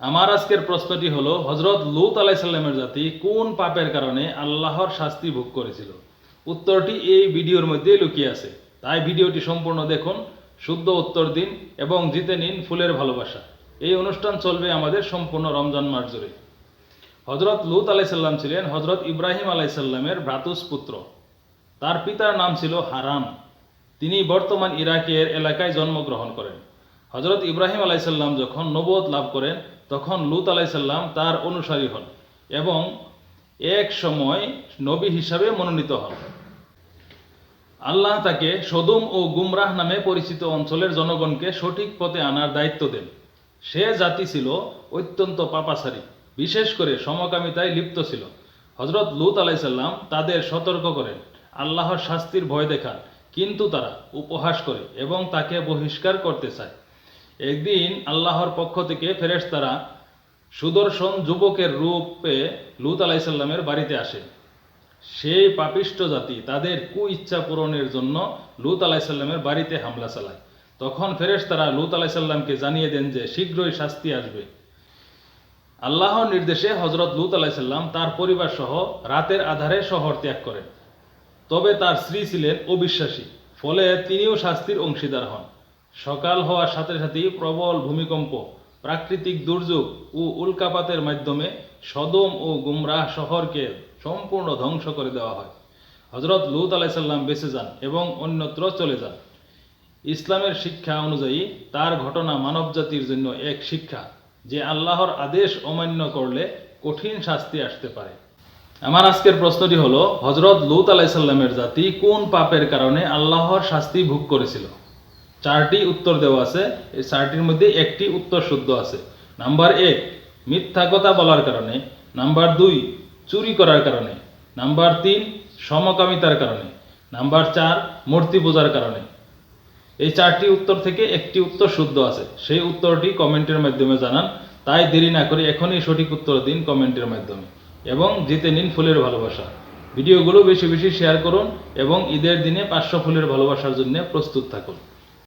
আমার আজকের প্রশ্নটি হলো হজরত লুত আলাইসাল্লামের জাতি কোন পাপের কারণে আল্লাহর শাস্তি ভোগ করেছিল? উত্তরটি এই ভিডিওর মধ্যে লুকিয়ে আছে। তাই ভিডিওটি সম্পূর্ণ দেখুন, শুদ্ধ উত্তর দিন এবং জিতে নিন ফুলের ভালোবাসা। এই অনুষ্ঠান চলবে আমাদের সম্পূর্ণ রমজান মাস জুড়ে। হজরত লুত আলাইসাল্লাম ছিলেন হজরত ইব্রাহিম আলাইসাল্লামের ভ্রাতুষ্পুত্র তার পিতার নাম ছিল হারাম। তিনি বর্তমান ইরাকের এলাকায় জন্মগ্রহণ করেন। হজরত ইব্রাহিম আলাইসাল্লাম যখন নবদ লাভ করেন তখন লুত আলাইসাল্লাম তার অনুসারী হন এবং এক সময় নবী হিসাবে মনোনীত হন। আল্লাহ তাকে সদুম ও গুমরাহ নামে পরিচিত অঞ্চলের জনগণকে সঠিক পথে আনার দায়িত্ব দেন। সে জাতি ছিল অত্যন্ত পাপাসারী বিশেষ করে সমকামিতায় লিপ্ত ছিল। হজরত লুত আলাইসাল্লাম তাদের সতর্ক করেন, আল্লাহর শাস্তির ভয় দেখান, কিন্তু তারা উপহাস করে এবং তাকে বহিষ্কার করতে চায়। একদিন আল্লাহর পক্ষ থেকে ফেরেশতারা সুদর্শন যুবকের রূপে লুত আলাইসাল্লামের বাড়িতে আসে। সেই পাপিষ্ট জাতি তাদের কু ইচ্ছা পূরণের জন্য লুত আলাইসাল্লামের বাড়িতে হামলা চালায়। তখন ফেরেশতারা লুত আলাইসাল্লামকে জানিয়ে দেন যে শীঘ্রই শাস্তি আসবে। আল্লাহর নির্দেশে হজরত লুত আলাইসাল্লাম তার পরিবার সহ রাতের আধারে শহর ত্যাগ করেন। তবে তার স্ত্রী ছিলেন অবিশ্বাসী, ফলে তিনিও শাস্তির অংশীদার হন। সকাল হওয়ার সাথে সাথেই প্রবল ভূমিকম্প, প্রাকৃতিক দুর্যোগ ও উল্কাপাতের মাধ্যমে সদম ও গুমরাহ শহরকে সম্পূর্ণ ধ্বংস করে দেওয়া হয়। হজরত লুত আলাইসাল্লাম বেঁচে যান এবং অন্যত্র চলে যান। ইসলামের শিক্ষা অনুযায়ী তার ঘটনা মানবজাতির জন্য এক শিক্ষা, যে আল্লাহর আদেশ অমান্য করলে কঠিন শাস্তি আসতে পারে। আমার আজকের প্রশ্নটি হলো হজরত লুত আলাইসাল্লামের জাতি কোন পাপের কারণে আল্লাহর শাস্তি ভোগ করেছিল? চারটি উত্তর দেওয়া আছে। এই চারটির মধ্যে একটি উত্তর শুদ্ধ আছে। নাম্বার এক, মিথ্যা কথা বলার কারণে। নাম্বার দুই, চুরি করার কারণে। নাম্বার তিন, সমকামিতার কারণে। নাম্বার চার, মূর্তি পূজার কারণে। এই চারটি উত্তর থেকে একটি উত্তর শুদ্ধ আছে। সেই উত্তরটি কমেন্টের মাধ্যমে জানান। তাই দেরি না করে এখনই সঠিক উত্তর দিন কমেন্টের মাধ্যমে। এবং জিতে নিন ফুলের ভালোবাসা। ভিডিওগুলো বেশি বেশি শেয়ার করুন এবং ঈদের দিনে পাঁচশো ফুলের ভালোবাসার জন্য প্রস্তুত থাকুন।